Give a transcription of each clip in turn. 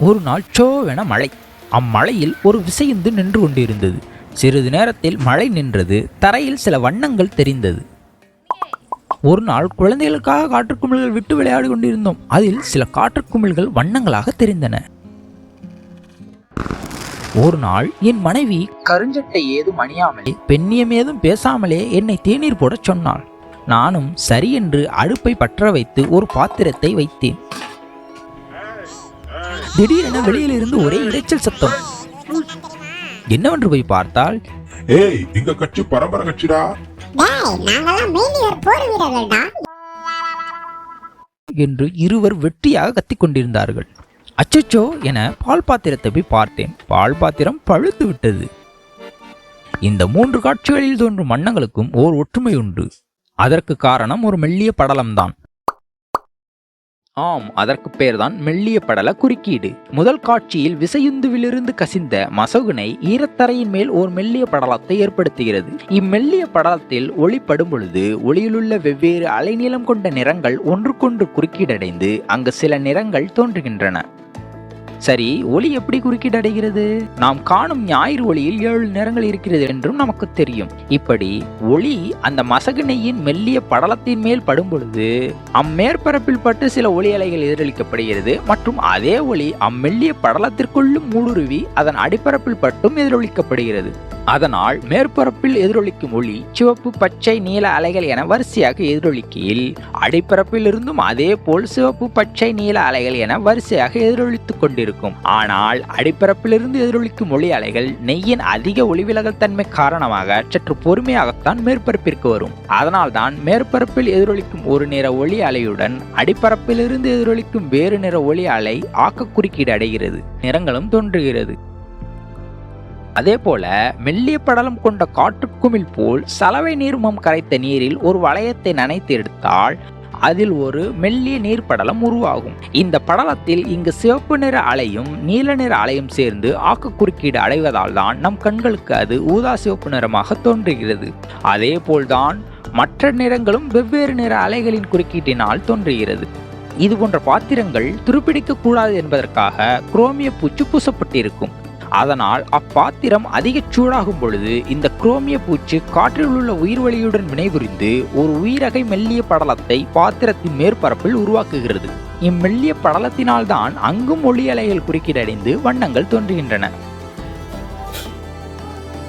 ஒரு நாள் சோவென மழை. அம்மழையில் ஒரு விசையுந்து நின்று கொண்டிருந்தது. சிறிது நேரத்தில் மழை நின்றது. தரையில் சில வண்ணங்கள் தெரிந்தது. ஒரு நாள் குழந்தைகளுக்காக காற்றுக்குமிழ்கள் விட்டு விளையாடி கொண்டிருந்தோம். அதில் சில காற்றுக்குமிழ்கள் வண்ணங்களாக தெரிந்தன. ஒரு நாள் என் மனைவி கருஞ்சட்டை ஏதும் அணியாமலே பெண்ணியம் ஏதும் பேசாமலே என்னை தேநீர் போடச் சொன்னாள். நானும் சரி என்று அடுப்பை பற்ற வைத்து ஒரு பாத்திரத்தை வைத்தேன். திடீரென வெளியிலிருந்து ஒரே இரைச்சல் சத்தம். என்னவென்று போய் பார்த்தால் ஏய் எங்க கட்சி பரம்பரை கட்சிடா? என்று இருவர் வெற்றியாக கத்திக் கொண்டிருந்தார்கள். அச்சச்சோ என பால் பாத்திரத்தை போய் பார்த்தேன். பால் பாத்திரம் பழுத்து விட்டது. இந்த மூன்று காட்சிகளில் தோன்றும் வண்ணங்களுக்கும் ஓர் ஒற்றுமை உண்டு. அதற்கு காரணம் ஒரு மெல்லிய படலம்தான். ஆம் அதற்கு பேர்தான் மெல்லிய படல குறுக்கீடு. முதல் காட்சியில் விசையுந்துவிலிருந்து கசிந்த மசகுனை ஈரத்தரையின் மேல் ஓர் மெல்லிய படலத்தை ஏற்படுத்துகிறது. இம்மெல்லிய படலத்தில் ஒளிப்படும் பொழுது ஒளியிலுள்ள வெவ்வேறு அலைநீளம் கொண்ட நிறங்கள் ஒன்றுக்கொன்று குறுக்கீடடைந்து அங்கு சில நிறங்கள் தோன்றுகின்றன. சரி ஒளி எப்படி குறுக்கீடடைகிறது நாம் காணும் ஞாயிறு ஒளியில் ஏழு நிறங்கள் இருக்கிறது என்றும் நமக்கு தெரியும். இப்படி ஒளி அந்த மசகுனையின் மெல்லிய படலத்தின் மேல் படும் பொழுது அம்மேற்பரப்பில் பட்டு சில ஒளி அலைகள் எதிரொலிக்கப்படுகிறது மற்றும் அதே ஒளி அம்மெல்லிய படலத்திற்குள்ளும் ஊடுருவி அதன் அடிப்பரப்பில் பட்டும் எதிரொலிக்கப்படுகிறது. அதனால் மேற்பரப்பில் எதிரொலிக்கும் ஒளி சிவப்பு பச்சை நீல அலைகள் என வரிசையாக எதிரொலிக்கையில் அடிப்பரப்பில் இருந்தும் அதே போல் சிவப்பு பச்சை நீல அலைகள் என வரிசையாக எதிரொலித்துக் கொண்டிருக்கும். இருக்கும். ஆனால் அடிப்பரப்பிலிருந்து எதிரொலிக்கும் ஒளி அலைகள் நெய்யின் அதிக ஒளிவிலகல் தன்மை காரணமாக சற்று பொறுமையாகத்தான் மேற்பரப்பிற்கு வரும். அதனால்தான் மேற்பரப்பில் எதிரொலிக்கும் ஒரு நிற ஒளி அலையுடன் அடிப்பரப்பிலிருந்து எதிரொலிக்கும் வேறு நிற ஒளி அலை ஆக்க குறுக்கீடு அடைகிறது நிறங்களும் தோன்றுகிறது. அதே போல மெல்லிய படலம் கொண்ட காற்றுக்குமிழ் போல் சலவை நீர்மம் கரைத்த நீரில் ஒரு வளையத்தை நனைத்து எடுத்தால் அதில் ஒரு மெல்லிய நீர் படலம் உருவாகும். இந்த படலத்தில் இங்கு சிவப்பு நிற அலையும் நீல நிற அலையும் சேர்ந்து ஆக்க குறுக்கீடு அடைவதால் தான் நம் கண்களுக்கு அது ஊதா சிவப்பு நிறமாக தோன்றுகிறது. அதே போல்தான் மற்ற நிறங்களும் வெவ்வேறு நிற அலைகளின் குறுக்கீட்டினால் தோன்றுகிறது. இது போன்ற பாத்திரங்கள் துருப்பிடிக்க கூடாது என்பதற்காக குரோமிய பூச்சு பூசப்பட்டிருக்கும். அதனால் அப்பாத்திரம் அதிக சூடாகும் பொழுது இந்த குரோமிய பூச்சு காற்றில் உள்ள உயிர்வளியுடன் வினைபுரிந்து ஒரு உயிரகை மெல்லிய படலத்தை பாத்திரத்தின் மேற்பரப்பில் உருவாக்குகிறது. இம்மெல்லிய படலத்தினால்தான் அங்கும் ஒளி அலைகள் குறுக்கீடடைந்து வண்ணங்கள் தோன்றுகின்றன.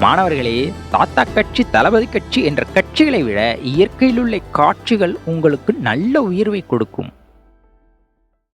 மாணவர்களே தாத்தா கட்சி தளபதி கட்சி என்ற கட்சிகளை விட இயற்கையிலுள்ள காட்சிகள் உங்களுக்கு நல்ல உயர்வை கொடுக்கும்.